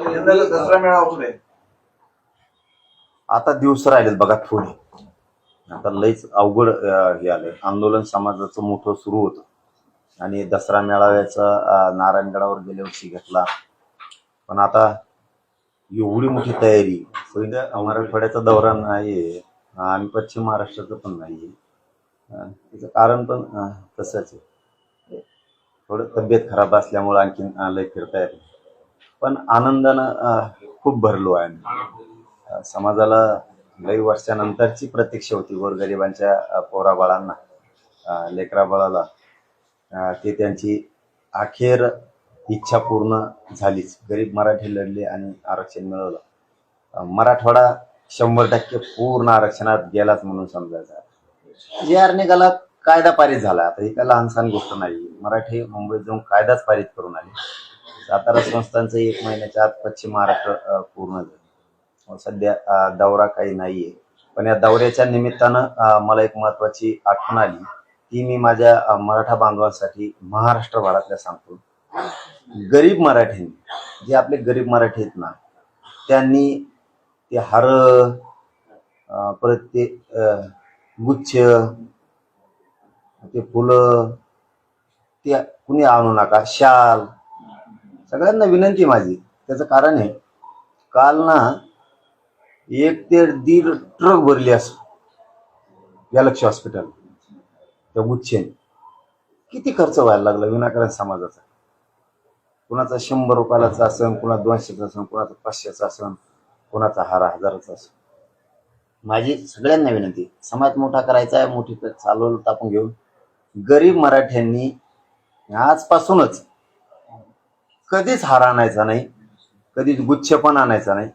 यंदाचा दसरा मेळावा कुठे आता दिवस राहिलेत बघा थोडे आता लईच अवघड अं, हे आलंय. आंदोलन समाजाचं मोठं सुरू होतं. आणि दसरा मेळाव्याचा अं, नारायणगडावर गेल्या वर्षी घेतला. पण आता एवढी मोठी तयारी. सध्या मराठवाड्याचा दौरा नाही आणि पश्चिम महाराष्ट्राचं पण नाहीये. त्याचं कारण पण अं, तसंच आहे. थोडं तब्येत खराब असल्यामुळे आणखीन अं, लय फिरता येत नाही. पण आनंदानं खूप भरलो आहे आम्ही. समाजाला लई वर्षानंतरची प्रतीक्षा होती गोरगरिबांच्या पोराबाळांना लेकराबाळाला. ते त्यांची अखेर इच्छा पूर्ण झालीच. गरीब मराठी लढले आणि आरक्षण मिळवलं. मराठवाडा शंभर टक्के पूर्ण आरक्षणात गेलाच म्हणून समजायचा जे आर निघाला कायदा पारित झाला. आता ही काय लहानसहान गोष्ट नाही. मराठी मुंबईत जाऊन कायदाच पारित करून आली. सातारा संस्थांचं एक महिन्याच्या आत पश्चिम महाराष्ट्र पूर्ण झालं. सध्या दौरा काही नाहीये. पण या दौऱ्याच्या निमित्तानं मला एक महत्वाची आठवण आली. ती मी माझ्या मराठा बांधवांसाठी महाराष्ट्रभरातल्या सांगतो. गरीब मराठ्यांनी जे आपले गरीब मराठी आहेत ना त्यांनी ते हार परत ते अं, गुच्छ ते फुलं ते कुणी आणू नका शाल सगळ्यांना विनंती माझी. त्याचं कारण आहे काल ना एक ते दीड ट्रक भरली अस गॅलक्सी हॉस्पिटल त्या गुच्छेने किती खर्च व्हायला लागला विनाकारण समाजाचा? कुणाचा शंभर रुपयालाचा असन कुणा दोनशेचा असन कुणाचा पाचशेचा असन कुणाचा हारा हजाराचा असन. माझी सगळ्यांना विनंती समाज मोठा करायचा आहे मोठी तर चालवलं तापून घेऊन. गरीब मराठ्यांनी आजपासूनच कधीच हार आणायचा नाही. कधीच गुच्छ पण आणायचा नाही.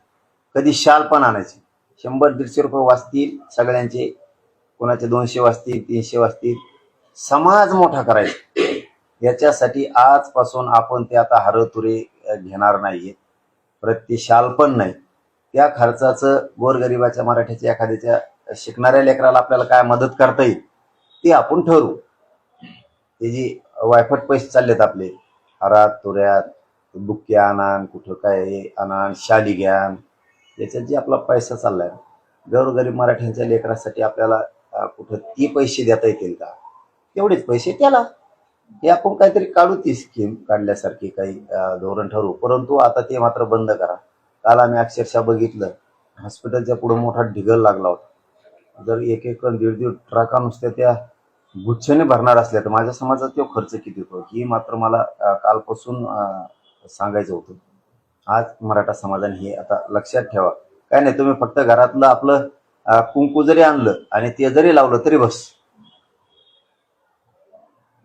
कधी शाल पण आणायची. शंभर दीडशे रुपये वाचतील सगळ्यांचे. कोणाचे दोनशे वाचतील तीनशे वाचतील. समाज मोठा करायचा. याच्यासाठी आजपासून आपण ते आता हरतुरे घेणार नाहीये. परत ते शाल पण नाही. त्या खर्चाचं गोरगरिबाच्या मराठीच्या एखाद्याच्या शिकणाऱ्या लेकराला आपल्याला काय मदत करता येईल ते आपण ठरवू. ते जी वायफट पैसे चाललेत आपले हरात तुऱ्यात बुक्के आणान कुठं काय आणान शाली घ्यान याच्यात जे आपला पैसा चाललाय गरीब मराठ्यांच्या लेकरासाठी आपल्याला कुठं ती पैसे देता येतील का? तेवढेच पैसे त्याला. हे आपण काहीतरी काढू ती स्कीम काढल्यासारखी काही धोरण ठरवू परंतु आता ते मात्र बंद करा. काल आम्ही अक्षरशः बघितलं हॉस्पिटलच्या पुढे मोठा ढिगल लागला होता. जर एक एक दीड दीड ट्रका नुसत्या त्या गुच्छेने भरणार असल्या तर माझ्या समाजात तो खर्च किती होतो? ही मात्र मला कालपासून सांगायचं होतं. आज मराठा समाजाने हे आता लक्षात ठेवा. काय नाही तुम्ही फक्त घरातलं आपलं कुंकू जरी आणलं आणि ते जरी लावलं तरी बस.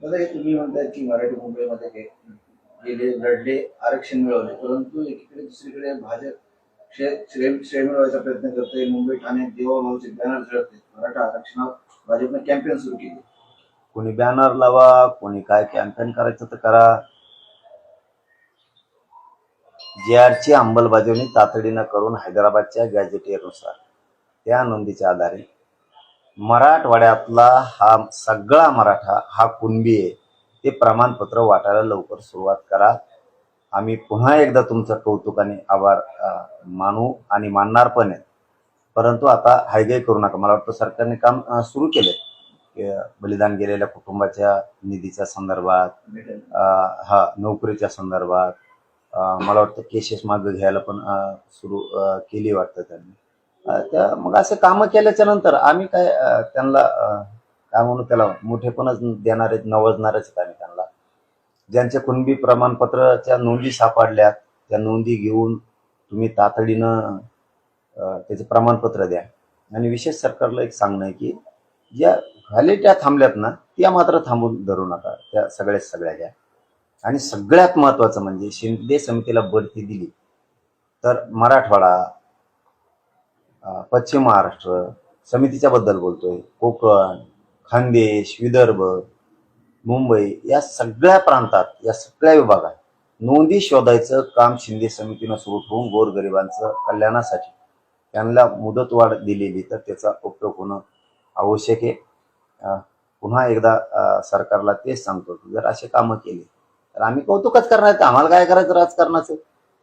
तुम्ही म्हणताय की मराठी मुंबईमध्ये गेले लढले आरक्षण मिळवले परंतु एकीकडे दुसरीकडे भाजप श्रेय श्रेय मिळवायचा प्रयत्न करते मुंबई ठाणे देवाभाऊचे बॅनर झळकते मराठा आरक्षणावर भाजपने कॅम्पेन सुरू केली. कोणी बॅनर लावा कोणी काय कॅम्पेन करायचं तर करा. जे आरची अंमलबजावणी तातडीनं करून हैदराबादच्या गॅजेटियरनुसार त्या नोंदीच्या आधारे मराठवाड्यातला हा सगळा मराठा हा कुणबी आहे ते प्रमाणपत्र वाटायला लवकर सुरुवात करा. आम्ही पुन्हा एकदा तुमचं कौतुक आणि आभार मानू आणि मानणार पण आहे. परंतु आता हायगाई करू नका. मला वाटतं सरकारने काम सुरू केले बलिदान गेलेल्या कुटुंबाच्या निधीच्या संदर्भात हा नोकरीच्या संदर्भात मला वाटतं केसेस मागं घ्यायला पण सुरू केली वाटतं त्यांनी. त्या मग असं कामं केल्याच्यानंतर आम्ही काय त्यांना काय म्हणू त्याला मोठेपणच देणार आहेत नवजणारच आम्ही त्यांना. ज्यांच्या कुणबी प्रमाणपत्राच्या नोंदी सापडल्या त्या नोंदी घेऊन तुम्ही तातडीनं त्याचे त्याचं प्रमाणपत्र द्या. आणि विशेष सरकारला एक सांगणं आहे की ज्या व्हॅलिट्या थांबल्यात ना त्या मात्र थांबून धरू नका. त्या सगळ्या सगळ्या घ्या. आणि सगळ्यात महत्वाचं म्हणजे शिंदे समितीला बढती दिली. तर मराठवाडा पश्चिम महाराष्ट्र समितीच्या बद्दल बोलतोय. कोकण खानदेश विदर्भ मुंबई या सगळ्या प्रांतात या सगळ्या विभागात नोंदी शोधायचं काम शिंदे समितीनं सुरू ठेवून गोरगरिबांचं कल्याणासाठी. त्यांना मुदतवाढ दिलेली तर त्याचा उपयोग होणं आवश्यक आहे. पुन्हा एकदा सरकारला तेच सांगतो की जर असे कामं केली तर आम्ही कौतुकच करणार. आम्हाला काय करायचं? राजकारणाचं.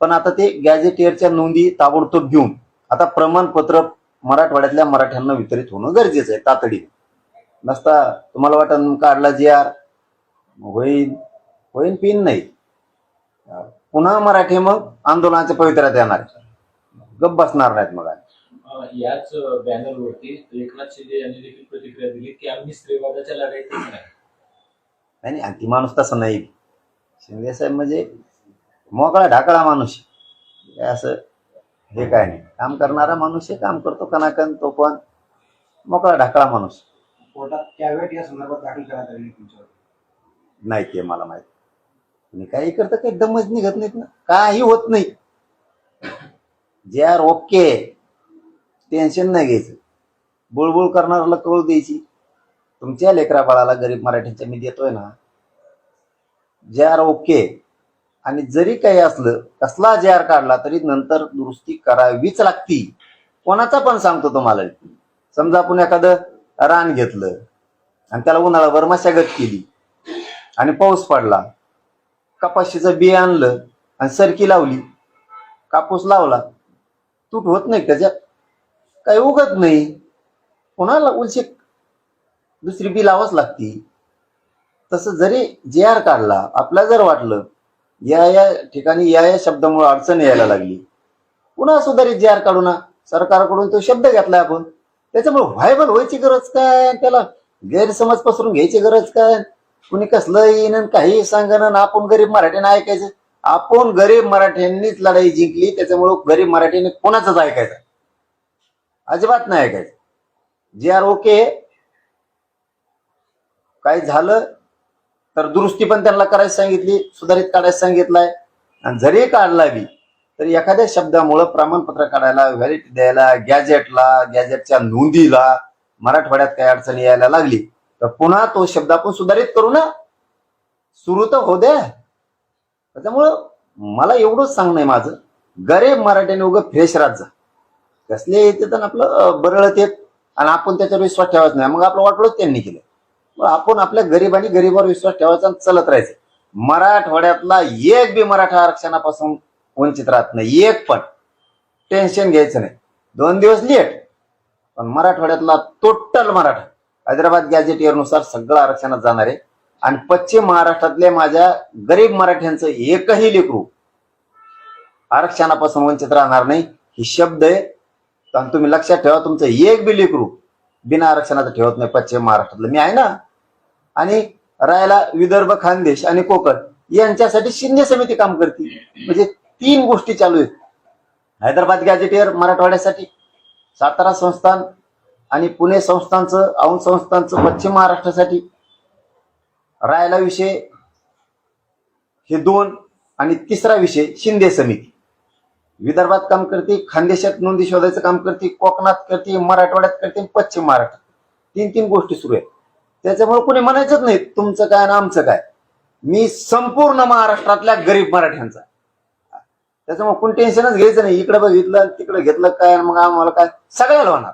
पण आता ते गॅझेटियरच्या नोंदी ताबडतोब घेऊन आता प्रमाणपत्र मराठवाड्यातल्या मराठ्यांना वितरित होणं गरजेचं आहे तातडीने. नसता तुम्हाला वाटत काढला जी आर? होईन. होईन पिन नाही. पुन्हा मराठी मग आंदोलनाच्या पवित्र्यात येणार गप बसणार नाहीत मग याच बॅनरवरती एकनाथ शिंदे यांनी देखील प्रतिक्रिया दिली की आम्ही स्त्रीवादाच्या लढाईतच नाही. आणि माणूस तसं नाही. शिंदे साहेब म्हणजे मोकळा ढाकळा माणूस. काय असं हे काय नाही. काम करणारा माणूस आहे काम करतो कनाकन तो पण मोकळा ढाकळा माणूस. कोर्टात कॅवेट या संदर्भात दाखल करण्यात आलेली तुमच्यावर. नाही ते मला माहीत. तुम्ही काही करता काही दमच निघत नाहीत ना. काही होत नाही. जे आर ओके टेन्शन नाही घ्यायचं. बुळबुळ करणाऱ्याला कळू द्यायची. तुमच्या लेकरा बाळाला गरीब मराठीच्या मी देतोय ना जे आर ओके आणि जरी काही असलं कसला जे आर काढला तरी नंतर दुरुस्ती करावीच लागती. कोणाचा पण सांगतो तुम्हाला. समजा आपण एखादं रान घेतलं आणि त्याला उन्हाळाभर मशागत केली आणि पाऊस पडला. कपाशीचं बी आणलं आणि सरकी लावली. कापूस लावला. तूट होत नाही त्याच्यात काही उगत नाही. कोणाला उलशी दुसरी बी लावाच लागती. तसं जरी जे आर काढला आपला जर वाटलं या या ठिकाणी या या शब्दामुळे अडचण यायला लागली. पुन्हा सुधारित जे आर काढू ना. सरकारकडून तो शब्द घेतला आपण. त्याच्यामुळे व्हायबल व्हायची गरज काय? त्याला गैरसमज पसरून घ्यायची गरज काय? कुणी कसलं येईन काही सांगणं आपण गरीब मराठ्यांना ऐकायचं. आपण गरीब मराठ्यांनीच लढाई जिंकली त्याच्यामुळे गरीब मराठ्यांनी कोणाचंच ऐकायचं? अजिबात नाही ऐकायचं. जे आर ओके. काय झालं तर दुरुस्ती पण त्यांना करायला सांगितली सुधारित काढायला सांगितलंय. आणि जरी काढला बी तर एखाद्या शब्दामुळं प्रमाणपत्र काढायला व्हॅलिटी द्यायला गॅजेटला गॅजेटच्या नोंदीला मराठवाड्यात काही अडचणी यायला लागली तर पुन्हा तो शब्द आपण सुधारित करू ना. सुरू तर हो द्या. त्याच्यामुळं मला एवढंच सांगणं आहे माझं. गरीब मराठ्याने उगं फ्रेश राहत जा. कसले येते तर आपलं बरळत येत. आणि आपण त्याच्यावर विश्वास ठेवायचा नाही. मग आपलं वाटलंच त्यांनी केलं. आपण आपल्या गरीब आणि गरीबावर विश्वास ठेवायचा आणि राहायचं. मराठवाड्यातला एक बी मराठा आरक्षणापासून वंचित राहत नाही. एक पण. टेन्शन घ्यायचं नाही. दोन दिवस लेट पण मराठवाड्यातला टोटल मराठा. हैदराबाद गॅजेटनुसार सगळं आरक्षणात जाणार आहे. आणि पश्चिम महाराष्ट्रातल्या माझ्या गरीब मराठ्यांचं एकही लेकरू आरक्षणापासून वंचित राहणार नाही. ही शब्द आहे. आणि तुम्ही लक्षात ठेवा तुमचं एक बी लेकरू बिना आरक्षणाचं ठेवत नाही पश्चिम महाराष्ट्रातलं. मी आहे ना? आणि राहायला विदर्भ खानदेश आणि कोकण यांच्यासाठी शिंदे समिती काम करते. म्हणजे तीन गोष्टी चालू आहेत. हैदराबाद गॅजेटियर मराठवाड्यासाठी सातारा संस्थान आणि पुणे संस्थांचं औंध संस्थांचं पश्चिम महाराष्ट्रासाठी राहायला विषय हे दोन आणि तिसरा विषय शिंदे समिती. विदर्भात काम करते खानदेशात नोंदी शोधायचं काम करते कोकणात करते मराठवाड्यात करते पश्चिम महाराष्ट्रात. तीन तीन गोष्टी सुरू आहेत. त्याच्यामुळे कोणी म्हणायचंच नाही तुमचं काय आणि आमचं काय. मी संपूर्ण महाराष्ट्रातल्या गरीब मराठ्यांचा. त्याच्यामुळे कोणी टेन्शनच घ्यायचं नाही. इकडे बघितलं तिकडे घेतलं काय मग आम्हाला काय? सगळ्याला होणार.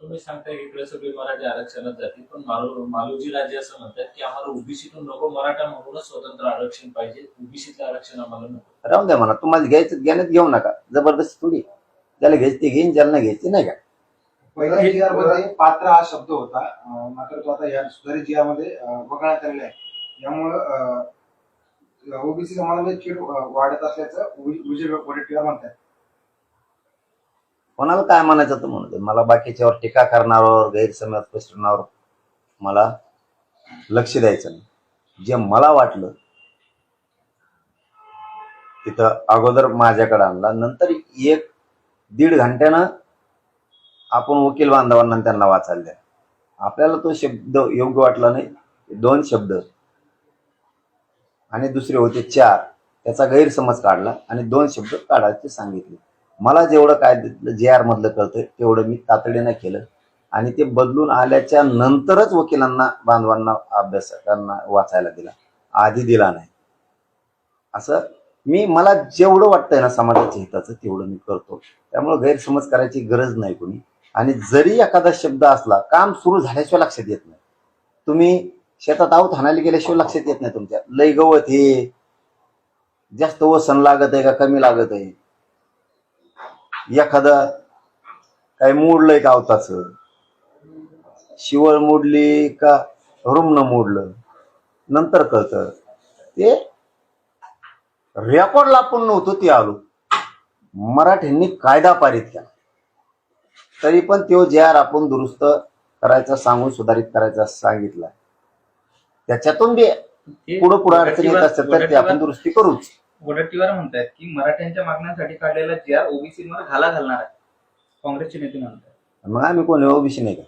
तुम्ही सांगताय की इकडे सगळे मराठी आरक्षणात जातील पण मालू मालूजी राजे असं म्हणतात की आम्हाला ओबीसीतून नको मराठा म्हणूनच स्वतंत्र आरक्षण पाहिजे ओबीसीचं आरक्षण आम्हाला नको. राहून द्या म्हणा तुम्हाला घ्यायचं घेण्यात घेऊ नका. जबरदस्ती थोडी. ज्याला घ्यायची ते घेईन ज्याला नाही घ्यायची नाही का पहिल्या जी आरमध्ये पात्र हा शब्द होता. मात्र तो आता या सुधारित जी आरमध्ये वगळण्यात आलेला आहे. यामुळं ओबीसी समाजामध्ये चीड वाढत असल्याचं विजय वडेट्टीवार म्हणतात. कोणाला काय म्हणायचं तर म्हणू मला बाकीच्यावर टीका करणाऱ्यावर गैरसमज पसरवण्यावर मला लक्ष द्यायचं नाही. जे मला वाटलं तिथं अगोदर माझ्याकडे आणला. नंतर एक दीड घंट्यानं आपण वकील बांधवांना त्यांना वाचायला द्या आपल्याला तो शब्द योग्य वाटला नाही. दोन शब्द. आणि दुसरे होते चार. त्याचा गैरसमज काढला आणि दोन शब्द काढायचे सांगितले. मला जेवढं काय जे आर मधलं कळतंय तेवढं मी तातडीनं केलं. आणि ते बदलून आल्याच्या नंतरच वकिलांना बांधवांना अभ्यासकांना वाचायला दिला. आधी दिला नाही. असं मी मला जेवढं वाटतंय ना समाजाच्या हिताचं तेवढं मी करतो. त्यामुळे गैरसमज करायची गरज नाही कोणी. आणि जरी एखादा शब्द असला काम सुरू झाल्याशिवाय लक्षात येत नाही. तुम्ही शेतात आहोत हाणायला गेल्याशिवाय लक्षात येत नाही तुमच्या. लय गवत हे. जास्त वसन लागत आहे का कमी लागत आहे एखादं काही मोडलंय का अवताच? शिवळ मोडली का रुमनं मोडलं? नंतर कळतं. ते रेकॉर्डला आपण नव्हतो ते आलो. मराठ्यांनी कायदा पारित केला. तरी पण तो जे आर आपण दुरुस्त करायचा सांगून सुधारित करायचा सांगितला. त्याच्यातून बी पुढं पुढं अडचणी येत असतात तर ते आपण दुरुस्ती करूच. वडट्टीवार म्हणतायत की मराठ्यांच्या मागण्यांसाठी काढलेला जी आर ओबीसी मध्ये घाला घालणार आहे. काँग्रेसचे नेते म्हणतात मग आम्ही कोणी ओबीसी नाही का?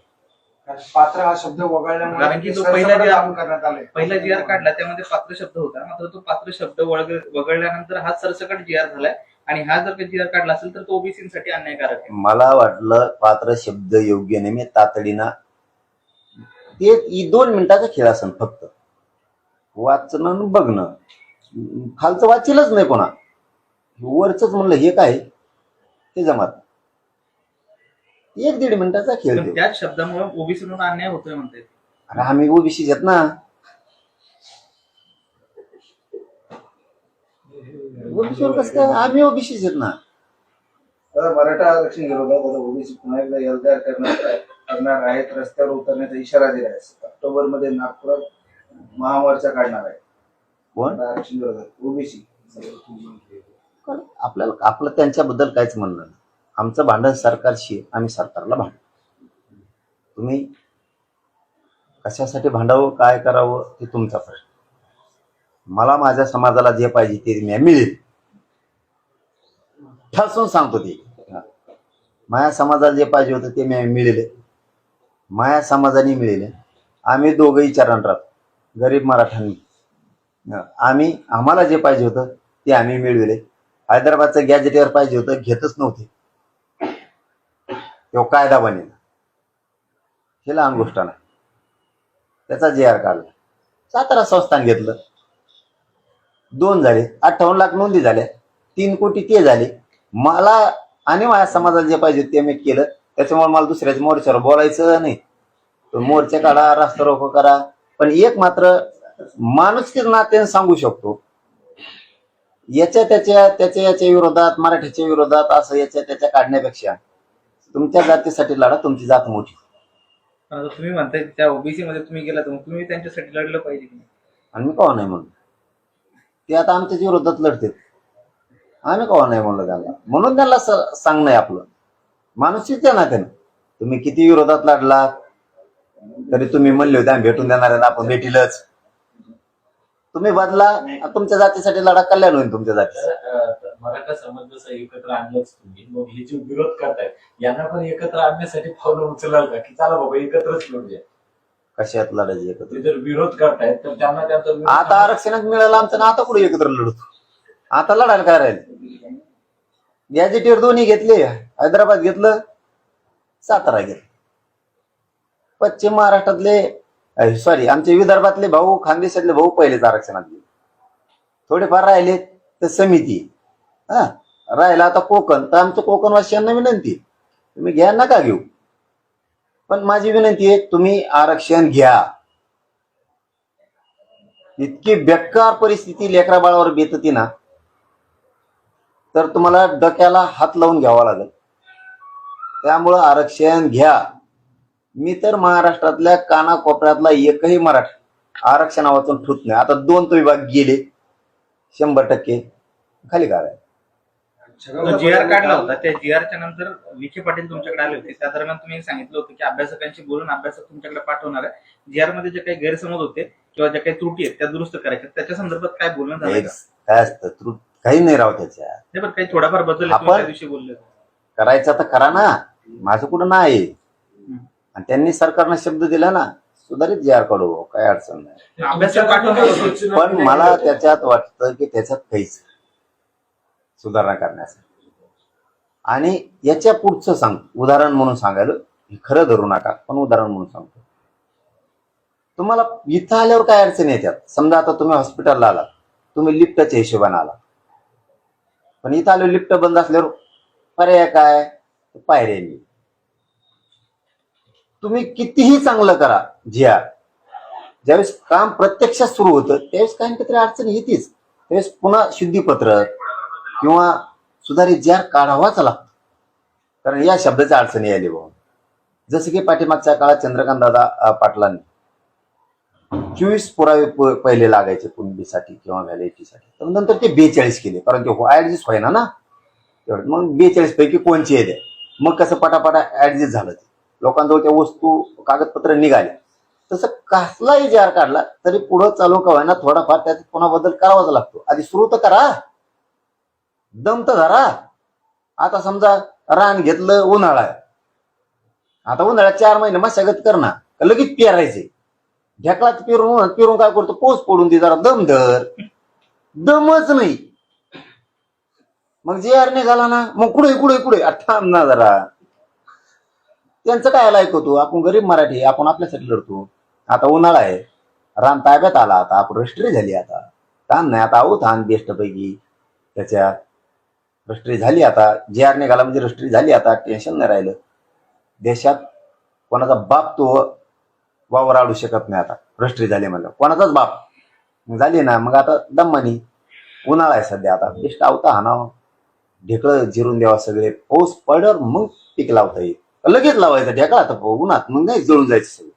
कारण पात्र हा शब्द वगळल्यामुळे कारण की ते तो सरसकट पहिला जे- लागू करण्यात आले पहिला जी आर काढला त्यामध्ये पात्र शब्द होता. मात्र तो पात्र शब्द वळग- वगळल्यानंतर हा सरसकट जी आर झालाय. आणि हा जर का जी आर काढला असेल तर तो ओबीसीसाठी अन्यायकारक आहे. मला वाटलं पात्र शब्द योग्य नाही. मी तातडीनं ते इ- दोन मिनिटाचा खेळ असेल फक्त. वाचणं आणि बघणं. खालचं वाचीलच नाही कोणा. वरच म्हणलं हे काय? हे जमात. एक दीड मिनिटाचा खेळ. त्याच शब्दामुळे ओबीसी म्हणून अन्याय होतोय म्हणतात. अरे आम्ही ओबीसी आहेत ना. ओबीसीवर कसं काय? आम्ही ओबीसीच आहेत ना. मराठा आरक्षण विरोधात आता ओबीसी पुन्हा एकदा एल्गार करणार आहे- करणार आहेत. रस्त्यावर उतरण्याचा इशारा दिला आहे ऑक्टोबरमध्ये नागपुरात महामोर्चा काढणार आहे. कोण? ओबीसी आपल्याला आपलं त्यांच्याबद्दल काहीच म्हणणं नाही. आमचं भांडण सरकारशी. आम्ही सरकारला भांडू. तुम्ही कशासाठी भांडावं काय करावं ते तुमचा प्रश्न. मला माझ्या समाजाला जे पाहिजे ते मी मिळेल ठसून सांगतो ते. माझ्या समाजाला जे पाहिजे होतं ते मी मिळेल. माझ्या समाजाने मिळेल. आम्ही दोघंही चरण राहतो. गरीब मराठ्यांनी. आम्ही आम्हाला जे पाहिजे होतं ते आम्ही मिळविले. हैदराबादचं गॅजेटियर पाहिजे होतं घेतच नव्हते. तो कायदा बनेल. हे लहान गोष्ट नाही. त्याचा जे आर काढला. सातारा संस्थान घेतलं. दोन झाले. अठ्ठावन्न लाख नोंदी झाल्या. तीन कोटी ते झाले. मला आणि माझ्या समाजाला जे पाहिजे ते मी केलं. त्याच्यामुळे मला दुसऱ्याच्या मोर्चावर बोलायचं नाही. मोर्चा काढा रास्ता रोको करा. पण एक मात्र माणुसकीच नात्याने सांगू शकतो. याच्या त्याच्या त्याच्या याच्या विरोधात मराठीच्या विरोधात असं याच्या त्याच्या काढण्यापेक्षा तुमच्या जातीसाठी लढा तुमची जात मोठी. आता तुम्ही म्हणताय त्या ओबीसी मध्ये तुम्ही गेला तर तुम्ही त्यांच्यासाठी लढलं पाहिजे की नाही? आणि मी कवा नाही म्हणलो. ते आता आमच्याच विरोधात लढतात आम्ही कवा नाही म्हणलो त्यांना. म्हणून त्यांना स- सांगणं आहे आपलं. माणूसच आहे ना त्यानं तुम्ही किती विरोधात लढला तरी तुम्ही म्हणले होते आम्ही भेटून देणार आहेत आपण भेटीलच. तुम्ही बदला तुमच्या जातीसाठी लढा कल्याण होईल तुमच्या जातीसाठी. मराठा समाज जसं एकत्र आणलंच तुम्ही मग हे जे विरोध करतायत यांना पण एकत्र आणण्यासाठी पावलं उचलाल का? की चला बाबा एकत्रच लढूया. कशात लढायची एकत्र? जर विरोध करतायत तर त्यांना त्यांचा आता आरक्षणात मिळालं आमचं ना आता कुठे एकत्र लढतो आता लढायला काय राहील? गॅजेटियर दोन्ही घेतले हैदराबाद घेतलं सातारा घेतलं. पश्चिम महाराष्ट्रातले सॉरी आमचे विदर्भातले भाऊ खानदेशातले भाऊ पहिलेच आरक्षणात गेले थोडेफार राहिले तर समिती. हा राहिला आता कोकण. तर आमचं कोकणवासियांना विनंती तुम्ही घ्या नका घेऊ. पण माझी विनंती आहे तुम्ही आरक्षण घ्या. इतकी बेकार परिस्थिती लेकरा बाळावर बेतती ना तर तुम्हाला डक्याला हात लावून घ्यावा लागेल. त्यामुळं आरक्षण घ्या. मी तर महाराष्ट्रातल्या कानाकोपऱ्यातला एकही मराठी आरक्षणा वाचून ठुत नाही. आता दोन तो विभाग गेले शंभर टक्के खाली काय जो जी आर काढला होता. त्या जी आरच्या नंतर विखे पाटील तुमच्याकडे आले होते. त्या दरम्यान तुम्ही सांगितलं होतं की अभ्यासकांशी बोलून अभ्यासक तुमच्याकडे पाठवणार आहे. जी आरमध्ये जे काही गैरसमज होते किंवा ज्या काही त्रुटी आहेत त्या दुरुस्त करायच्या त्याच्या संदर्भात काय बोलणं झालं काय असतं त्रुट काही नाही राव त्याच्या. काही थोडाफार बदल आपण- दिवशी बोलले. करायचं तर करा ना. माझं कुठं नाही. आणि त्यांनी सरकारनं शब्द दिला ना सुधारित जे आर काढू काय अडचण नाही. पण मला त्याच्यात वाटतं की त्याच्यात काहीच सुधारणा करण्यासाठी. आणि याच्या पुढचं सांग उदाहरण म्हणून सांगायला हे खरं धरू नका पण उदाहरण म्हणून सांगतो. तुम्हाला इथं आल्यावर काय अडचण येतात समजा आता तुम्ही हॉस्पिटलला आलात तुम्ही लिफ्टच्या हिशोबाने आला पण इथं आलो लिफ्ट बंद असल्यावर पर्याय काय? पायऱ्यांनी तुम्ही कितीही चांगलं करा जिया. ज्यावेळेस काम प्रत्यक्षात सुरू होतं त्यावेळेस काही ना काहीतरी अडचण येतेच. त्यावेळेस पुन्हा शुद्धीपत्र किंवा सुधारित जार काढावाच लागतो. कारण या शब्दाची अडचणी आली भाऊ. जसं की पाठीमागच्या काळात चंद्रकांत दादा पाटलांनी चोवीस पुरावे पहिले लागायचे कुणबीसाठी किंवा व्हॅलिटीसाठी. तर नंतर ते बेचाळीस केले. कारण ते हो, ऍडजस्ट व्हायना ना. तेवढं. मग बेचाळीस पैकी कोणचे येते? मग कसं पटापटा ऍडजस्ट झालं ते? लोकांजवळ त्या वस्तू कागदपत्र निघाले. तसं कसलाही जार काढला तरी पुढं चालू का व्हायना थोडाफार त्यात पुन्हा बदल करावाच लागतो. आधी सुरू तर करा. दम तर धरा. आता समजा रान घेतलं उन्हाळा. आता उन्हाळ्यात चार महिने मशागत करणार. लगेच पेरायचे? ढेकळात पेरून पेरून काय करतो? पोच पडून दे जरा दम धर. दमच नाही. मग जे आर निघाला ना मग कुठे कुठे कुठे? थांब ना जरा. त्यांचं काय ऐकवतो आपण गरीब मराठी आपण आपल्यासाठी लढतो. आता उन्हाळा आहे. रान ताब्यात आला आता आपण रष्ट्री झाली आता. ताण नाही आता आहो ताण बेस्ट पैकी त्याच्यात रष्ट्री झाली आता. जे आर निघाला म्हणजे रष्ट्री झाली आता टेन्शन नाही राहिलं. देशात कोणाचा बाप तो वावर आडू शकत नाही आता. रष्ट्री झाली म्हणलं. कोणाचाच बाप. मग झाली ना मग आता दम्मानी. उन्हाळा आहे सध्या आता. बेस्ट आवता हाणावं ढेकळं जिरून द्यावा सगळे. पाऊस पडल्यावर मग पीक लावता येईल. लगेच लावायचं ढेकळा तर उन्हात मग नाही जळून जायचं सगळं.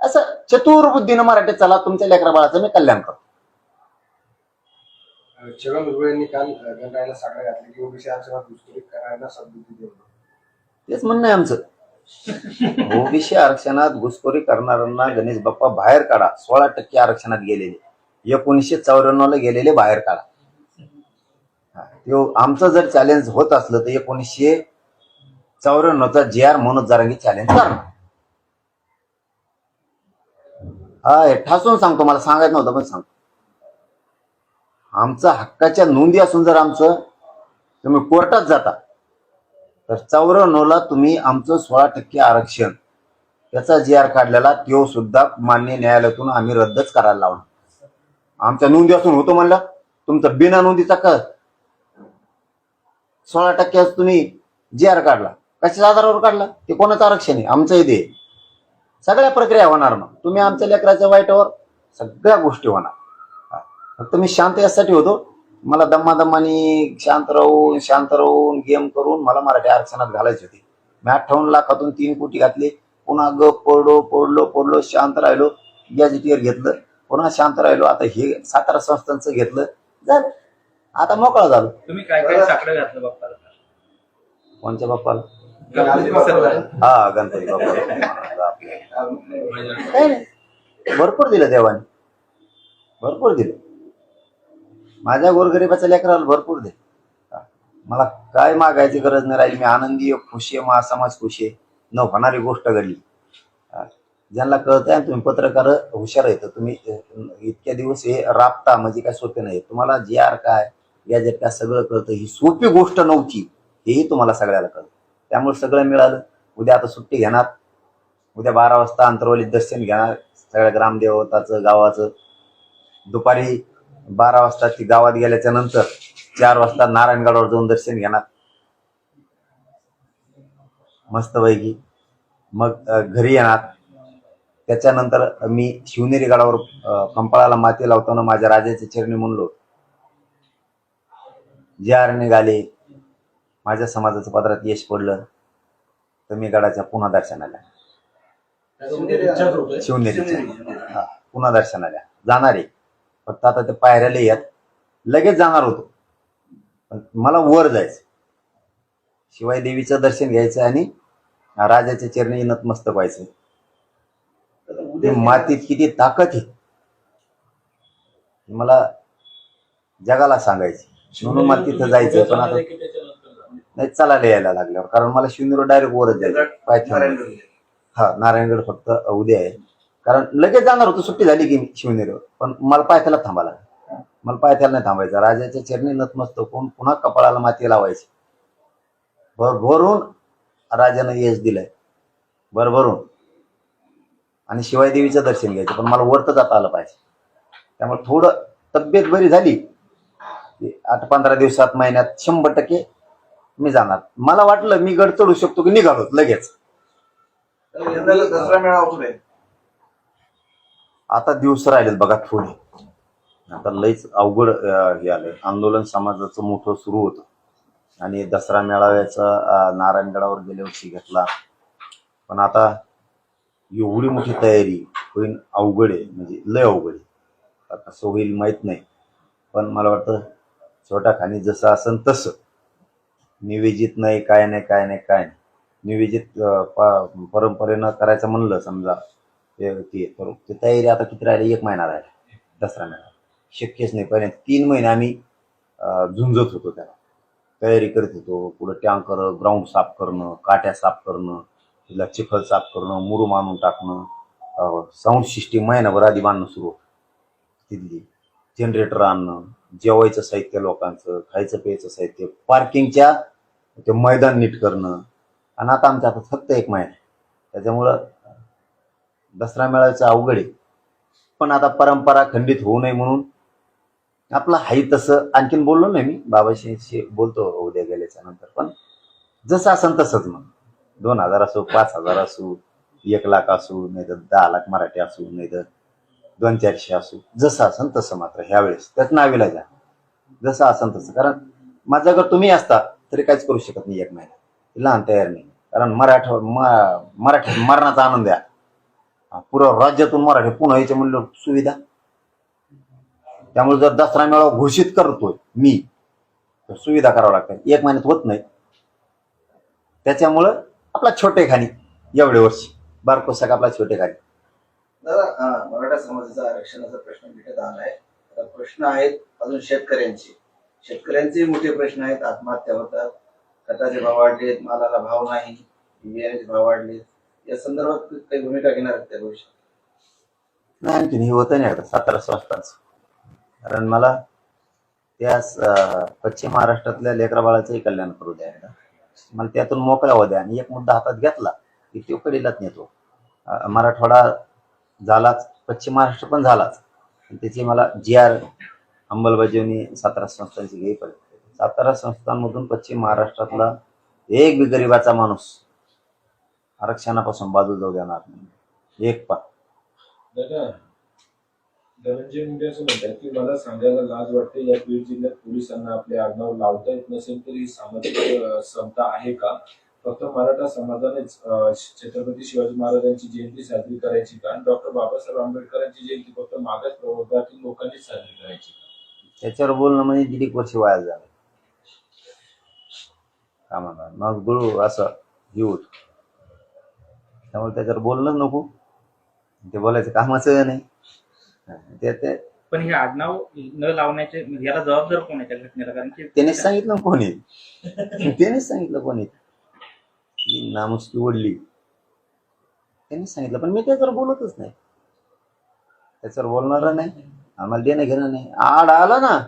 असं चतुर बुद्धीनं मराठीत चला तुमच्या लेकरा बाळाचं मी कल्याण करतो. छगन काल गणरायाला घातलं की ओबीसी आरक्षणात घुसखोरी करायला सद्बुद्धी देऊ तेच म्हणणं आहे आमचं. ओबीसी आरक्षणात घुसखोरी करणाऱ्यांना गणेश बाप्पा बाहेर काढा. सोळा टक्के आरक्षणात गेलेले. एकोणीसशे चौऱ्याण्णव ला गेलेले बाहेर काढा. आमचं जर चॅलेंज होत असलं तर एकोणीसशे चौऱ्याण्णवचा जे आर मनोज जारांगी चॅलेंज करणार हा ठासून सांगतो मला सांगायचं नव्हतं पण सांगतो. आमचं हक्काच्या नोंदी असून जर आमचं तुम्ही कोर्टात जाता तर चौऱ्याण्णवला तुम्ही आमचं सोळा टक्के आरक्षण त्याचा जी आर काढलेला तो सुद्धा मान्य न्यायालयातून आम्ही रद्दच करायला लावणार. आमच्या नोंदी असून होतो म्हणलं तुमचा बिना नोंदीचा कर सोळा टक्के तुम्ही जे आर काढला. कशाच्या आधारावर काढला? ते कोणाचं आरक्षण आहे? आमचं इथे. सगळ्या प्रक्रिया होणार मग. तुम्ही आमच्या लेकराच्या वाईटावर सगळ्या गोष्टी होणार. फक्त मी शांत यासाठी होतो. मला दम्मादम्मानी शांत राहून शांत राहून गेम करून मला मराठी आरक्षणात घालायची होती. मी अठ्ठावन्न लाखातून तीन कोटी घातले. पुन्हा ग पडलो पडलो पडलो शांत राहिलो. गॅजेटियर घेतलं. पुन्हा शांत राहिलो. आता हे सातारा संस्थांचं घेतलं. झालं. आता मोकळा झालो. तुम्ही काय काय साकडं घातलं बाप्पाला? कोणच्या बाप्पाला. हा गणपती बाप्पा. भरपूर दिलं देवाने. भरपूर दिलं. माझ्या गोरगरिबाच्या लेकराला भरपूर दे. मला काय मागायची गरज नाही राहिली. मी आनंदी आहे, खुशी आहे माझा समाज खुशी आहे. न होणारी गोष्ट घडली. ज्यांना कळतंय आणि तुम्ही पत्रकार हुशार आहे तर तुम्ही इतक्या दिवस हे राबता म्हणजे काय सोपे नाही. तुम्हाला जी आर काय गॅजेट काय सगळं कळतं. ही सोपी गोष्ट नव्हती. हेही तुम्हाला सगळ्याला कळतं. त्यामुळे सगळं मिळालं. उद्या आता सुट्टी घेणार. उद्या बारा वाजता अंतरवलीत दर्शन घेणार. सगळ्या ग्रामदेवताचं गावाचं. दुपारी बारा वाजता ती गावात गेल्याच्यानंतर चार वाजता नारायणगडावर जाऊन दर्शन घेणार. मस्तपैकी. मग घरी येणार. त्याच्यानंतर मी शिवनेरी गडावर कंपाळाला माती लावताना माझ्या राजाचे चरणी म्हणलो जे आरणी निघाले माझ्या समाजाचं पदरात यश पडलं तर मी गडाच्या पुन्हा दर्शनाला शिवनेरीच्या. हा पुन्हा दर्शनाला जाणार आहे. फक्त आता ते पायऱ्याला येत. लगेच जाणार होतो. पण मला वर जायचं शिवाय देवीचं दर्शन घ्यायचं आणि राजाच्या चरणी नतमस्तक व्हायचं ते मातीत किती ताकद आहे. मला जगाला सांगायची म्हणून मला तिथं जायचं पण आता की त्याच्यानंतर जाणार? नाही चालायला यायला लागल्यावर. कारण मला शिवनेरीवर डायरेक्ट वरच जायचं पाय ठेवून नारायणगड. हा नारायणगड फक्त उद्या आहे. कारण लगेच जाणार होतो सुट्टी झाली की शिवनेरीवर. पण मला पायथ्याला थांबायला. मला पायथ्याला नाही थांबायचं. राजाच्या चरणी नतमस्तक होऊन पुन्हा कपाळाला माती लावायची. भरभरून राजानं यश दिलंय. भरभरून आणि शिवाय देवीचं दर्शन घ्यायचं. पण मला वरत जाता आलं पाहिजे. त्यामुळे थोडं तब्येत बरी झाली. आठ पंधरा दिवसात महिन्यात शंभर टक्के मी जाणार. मला वाटलं मी गड चढू शकतो की निघालो लगेच. दसरा मेळावा कुठे? आहे? आता दिवस राहिलेत बघा थोडे आता लईच अवघड अं, हे आलंय. आंदोलन समाजाचं मोठं सुरू होतं. आणि दसरा मेळाव्याचा अं, नारायणगडावर गेल्या वर्षी घेतला. पण आता एवढी मोठी तयारी होईल अवघड आहे. म्हणजे लय अवघड आहे. आता कसं होईल माहीत नाही. पण मला वाटतं छोट्या खाणी जसं असन तसं. निवेजित नाही काय नाही काय नाही काय नाही. निवेजित परंपरेनं करायचं म्हणलं समजा ते ते तर ते तयारी आता किती राहिली? एक महिना राहिला दसरा महिना. शक्यच नाही. पहिले तीन महिने आम्ही झुंजत होतो त्याला. तयारी करत होतो. पुढं टँकर ग्राउंड साफ करणं काट्या साफ करणं तिला चिखल साफ करणं मुरू आणून टाकणं साऊंड सिस्टीम महिनाभर आधी बांधणं सुरू होतं. तिथली जनरेटर आणणं जेवायचं साहित्य लोकांचं खायचं प्यायचं साहित्य पार्किंगच्या ते मैदान नीट करणं. आणि आता आमच्या हातात फक्त एक महिना आहे. त्याच्यामुळं दसरा मेळाव्याचं अवघड आहे. पण आता परंपरा खंडित होऊ नये म्हणून आपलं हाई तसं आणखीन बोललो नाही मी. बाबाशी बोलतो उद्या गेल्याच्यानंतर. पण जसं असन तसंच मग. दोन हजार असो पाच हजार असो एक लाख असू नाही तर दहा लाख मराठी असू नाही तर दोन चारशे असू. जसं असन तसं मात्र ह्यावेळेस. त्यात नावीला जा जसं असन तसं. कारण माझ्या जर तुम्ही असता. तरी काहीच करू शकत नाही एक महिना. लहान तयार नाही. कारण मराठा मराठी मरणाचा आनंद आहे. पुरा राज्यातून मराठी पुन्हा यायचे म्हणलं सुविधा. त्यामुळे जर दसरा मेळावा घोषित करतोय मी तर सुविधा करावं लागतात एक महिन्यात होत नाही. त्याच्यामुळं आपला छोटे खाणी एवढे वर्षी. बारकोसाक आपला छोटे खाणी. दादा मराठा समाजाचा आरक्षणाचा प्रश्न भेटत आला आहे प्रश्न आहेत अजून शेतकऱ्यांचे. शेतकऱ्यांचे मोठे प्रश्न आहेत. आत्महत्या होतात. खताचे भाव वाढलेत. मालाला भाव नाही. बियाण्याचे भाव वाढलेत. या संदर्भात काही भूमिका घेणार आहेत त्या भविष्यात नाही आणखीन हे होतं नाही आता. सातारा संस्थांचं कारण मला त्या पश्चिम महाराष्ट्रातल्या लेकरा बाळाचंही कल्याण करू द्या मला त्यातून मोकळा होऊ द्या. आणि एक मुद्दा हातात घेतला की तो कडीलाच नेतो मराठवाडा झालाच. पश्चिम महाराष्ट्र पण झालाच. आणि त्याची मला जी आर अंमलबजावणी सातारा संस्थांची घ्यावी पडते सातारा संस्थांमधून पश्चिम महाराष्ट्रातला एक बी गरिबाचा माणूस आरक्षणापासून बाजू जाऊ देणार नाही. एक पण दादा धनंजय मुंडे असं म्हणतात की मला सांगायला लाज वाटते या बीड जिल्ह्यात पोलिसांना आपले आडनाव लावता येत नसेल तरी सामाजिक समता आहे का? फक्त मराठा समाजानेच छत्रपती शिवाजी महाराजांची जयंती साजरी करायची का? डॉक्टर बाबासाहेब आंबेडकरांची जयंती फक्त मागास प्रवर्गातील लोकांनीच साजरी करायची त्याच्यावर बोलणं म्हणजे दीड एक वर्ष वाया झालं का म्हणा मग गुरु असं होत त्यामुळे त्याच्यावर बोलणं नको. ते बोलायचं कामाचं नाही. ते ते पण हे आडनाव न लावण्याचे याला जबाबदार कोण आहे त्या घटनेला? कारण की त्यानेच सांगितलं कोणी. त्यानेच सांगितलं कोणी. ही नामुसकी ओढली त्यांनीच सांगितलं. पण मी त्याच्यावर बोलतच नाही. त्याच्यावर बोलणार नाही. आम्हाला देणं घेणं नाही. आड आला ना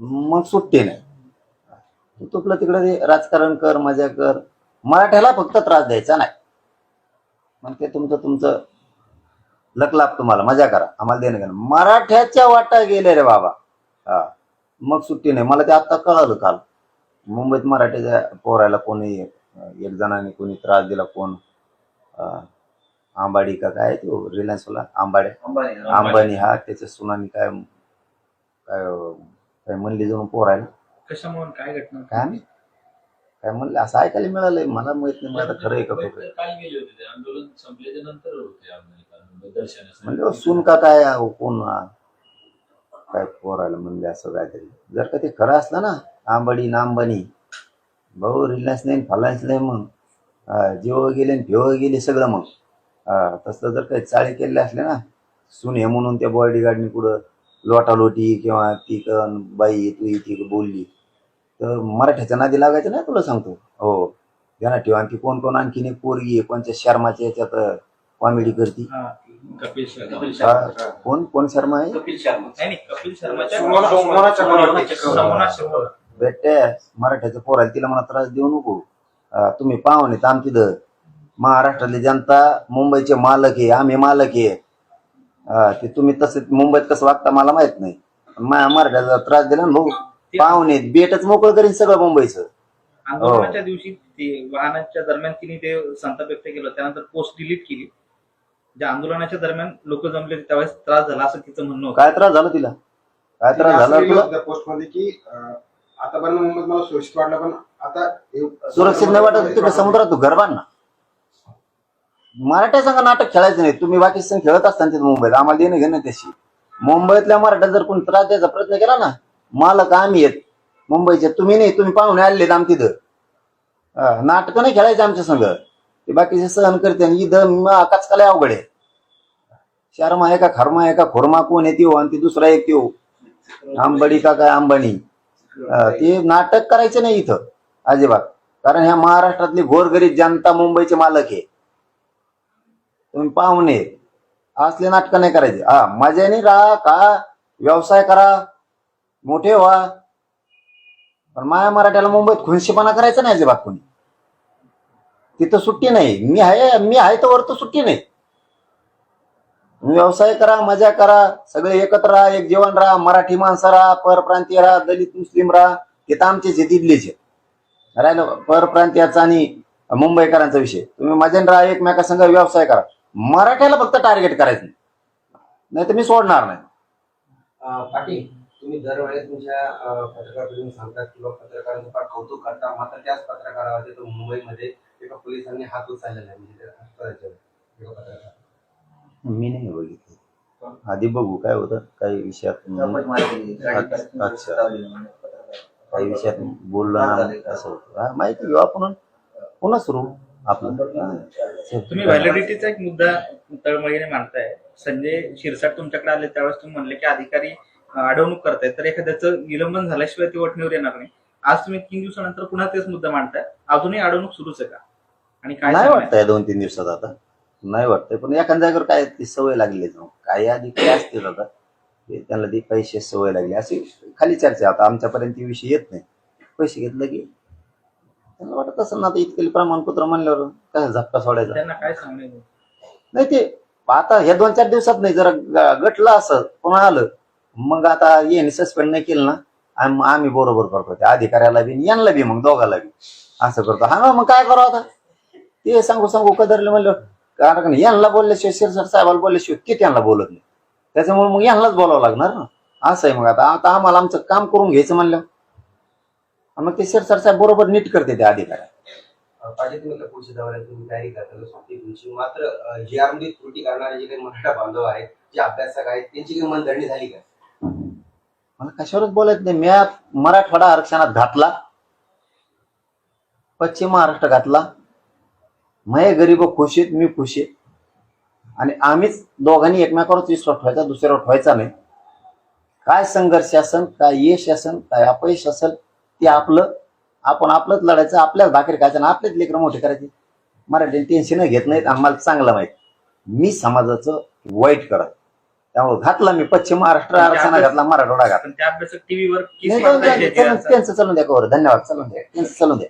मग सुट्टी नाही. तू तुपलं तिकडे ते राजकारण कर मजा कर. मराठ्याला फक्त त्रास द्यायचा नाही. मग ते तुमचं तुमचं लकलाप तुम्हाला मजा करा. आम्हाला देणं घेणं. मराठ्याच्या वाटा गेले रे बाबा. हा. मग सुट्टी नाही. मला ते आता कळालं काल. मुंबईत मराठीच्या पोरायला कोणी एक जणांनी कोणी त्रास दिला कोण आंबाडी का काय तो रिलायन्सवाला आंबाडे. अंबानी अंबानी हा. त्याच्या सुनानी काय काय काय म्हणली जाऊन पोरायला? कशामुळे काय घटना? काय नाही. काय म्हणलं? असं ऐकायला मिळालंय. मला माहीत नाही. मला खरं आहे का खोटं आहे. काय गेले होते. ते आंदोलन संपल्याच्या नंतर होते आंदोलन दर्शनासाठी. म्हणजे सून का काय? कोण काय पोरायला म्हणले असं काहीतरी. जर का ते खरं असलं ना आंबाडी नांबानी भाऊ रिलायन्स नाही फलायन्स नाही मग जिओ गेले भिओ गेले सगळं मग. तसलं जर काही चाळी केले असले ना सून हे म्हणून त्या बॉडी गार्डनी कुठं लोटालोटी किंवा ती कन बाई तू ती बोलली तर मराठ्याच्या नादी लागायचं नाही तुला सांगतो हो ध्यानात ठेवा आणखी कोण कोण आणखीन एक पोरगी आहे कोणत्या शर्माच्या याच्यात कॉमेडी करती हा, हा. कोण कोण शर्मा आहे कपिल शर्मा नाही नाही कपिल शर्माच्या सोमनाथ- सोमनाथ चक्रवर्ती. सोमनाथ चक्रवर्ती. बेटे मराठ्याच्या पोराला तिला मला त्रास देऊ नको तुम्ही पाहुणे तर आमची दर महाराष्ट्रातली जनता मुंबईचे मालक आहे आम्ही मालक आहे. ते तुम्ही तसं मुंबईत कसं वागता मला माहीत नाही. मराठ्याचा त्रास दिला ना भाऊ. पाहुणे बेटच मोकळं करीन सगळं मुंबईचं. आंदोलनाच्या दिवशी ते वाहनाच्या दरम्यान तिने ते संताप व्यक्त केलं. त्यानंतर पोस्ट डिलीट केली. ज्या आंदोलनाच्या दरम्यान लोक जमले त्यावेळेस त्रास झाला असं तिचं म्हणणं काय त्रास झाला तिला? काय त्रास झाला तुला? पोस्टमध्ये की आतापर्यंत मुंबईत मला सुरक्षित वाटलं पण आता हे- सुरक्षित नाही वाटत तिकडे समुद्रात तू घर बांध ना. मराठ्या संघ नाटक खेळायचं नाही. तुम्ही बाकी संघ खेळत असताना तिथे मुंबईत. आम्हाला देणं घेणं त्याशी मुंबईतल्या मराठ्या जर कोणी त्रास द्यायचा प्रयत्न केला ना मालक आम्ही येत मुंबईचे तुम्ही नाही तुम्ही पाहुणे आलेत आम तिथं नाटक नाही खेळायचं आमच्या संघ. ते बाकीचे सहन करते आणि इथं कचकाला अवघड आहे. शर्मा आहे का खर्मा आहे का खोरमा कोण आहे हो आणि ती दुसरा एक त्यो. आंबडी का काय अंबानी ते नाटक करायचं नाही इथं अजिबात. कारण ह्या महाराष्ट्रातली घोरगरीब जनता मुंबईचे मालक आहे. तुम्ही पाहुणे असले नाटक नाही करायचे. हा मजेने राहा का व्यवसाय करा मोठे व्हा. पण माया मराठ्याला मुंबईत खुनशीपणा करायचा नाही अजिबात कोणी. तिथं सुट्टी नाही. मी आहे मी आहे तर वर तर सुट्टी नाही. व्यवसाय करा मजा करा सगळे एकत्र राहा एक जेवण राहा मराठी माणसं राहा परप्रांतीय राहा दलित मुस्लिम राहा. तिथं तर आमचेच आहे तिथलेच राहिलं परप्रांतीयाचा आणि मुंबईकरांचा विषय. तुम्ही मजेन राहा एकमेकासंग व्यवसाय करा. मराठ्याला फक्त टार्गेट करायचं नाही. नाही तर मी सोडणार नाही. अं, पाटील तुम्ही दरवेळेस तुमच्या अं, पत्रकार परिषदेत सांगतात किंवा पत्रकारांचं फार कौतुक करता मात्र त्याच पत्रकारावरती तो मुंबईमध्ये एका पोलिसांनी हात उचललेला आहे. म्हणजे त्या हस्ताक्षर एका पत्रकार मी नाही बघितलं. आधी बघू काय होतं काही विषयात अच्छा. काही विषयात बोललो ना असं होतं. हा, माहिती घेऊ आपण. पुन्हा सुरू. आपलं. तुम्ही व्हॅलिडिटीचा एक मुद्दा तळमळीने मांडताय. संजय शिरसाट तुमच्याकडे आले त्यावेळेस तुम्ही म्हणले की अधिकारी अडवणूक करतायत. तर एखाद्याचं निलंबन झाल्याशिवाय ती वटणीवर येणार नाही. आज तुम्ही तीन दिवसानंतर पुन्हा तेच मुद्दा मांडताय. अजूनही अडवणूक सुरूच आहे का? आणि काय नाही? वाटतंय दोन तीन दिवसात आता. नाही वाटतंय. पण एखाद्या जागेवर काय ती सवय लागली. काही आधी काय असतील आता? त्यांना ती पैसे सवय लागली. अशी खाली चर्चा आता आमच्यापर्यंत विषय येत नाही. पैसे घेतलं की त्यांना वाटत ना आता इतके प्रमाणपत्र म्हणल्यावर काय झपका सोडायचा? त्यांना काय सांगणार नाही ते आता ह्या दोन चार दिवसात नाही जरा ग- गटलं असं पुन्हा आलं. मग आता येणे सस्पेंड नाही केलं ना आम- आम्ही बरोबर करतो. त्या अधिकाऱ्याला बी आणि यांना बी मग दोघाला बी. असं करतो. हा ना मग काय करावं आता? ते सांगू सांगू कदरले म्हणलं कारण यांना बोलल्याशिवाय शिरसर साहेबाला बोलल्याशिवाय ते त्यांना बोलत नाही? त्याच्यामुळे मग यांनाच बोलावं लागणार ना? असं आहे मग आता. आता आम्हाला आमचं काम करून घ्यायचं म्हणलं. मग ते शिरसर साहेब बरोबर नीट करते त्या अधिकाऱ्या. तुम्ही त्या पुढच्या दौऱ्यात तुम्ही तयारी करता सुट्टी तुमची. मात्र जी त्रुटी करणारे जे काही मराठा बांधव आहेत जे अभ्यासक आहेत त्यांची काही मनधरणी झाली का? मला कशावरच बोलायचं नाही. मी मराठवाडा आरक्षणात घातला पश्चिम महाराष्ट्र घातला. मये गरीब खुश आहेत मी खुश आहे. आणि आम्हीच दोघांनी एकमेकावरच विश्वास ठेवायचा दुसऱ्यावर ठेवायचा नाही. काय संघर्ष असन काय यश असन काय अपयश असेल ते आपलं आपण आपलंच लढायचं आपल्याच भाकरी खायचं आणि आपलेच लेकरं मोठे करायचे. मराठी टेन्शन घेत नाहीत आम्हाला चांगलं माहीत. मी समाजाचं वाईट करत. त्यामुळे घातला मी पश्चिम महाराष्ट्र आरक्षणात घातला मराठवाडा घातला. त्यांचं- चालून द्या कवर. धन्यवाद चालून द्या त्यांचं चालून द्या.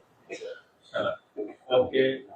ओके.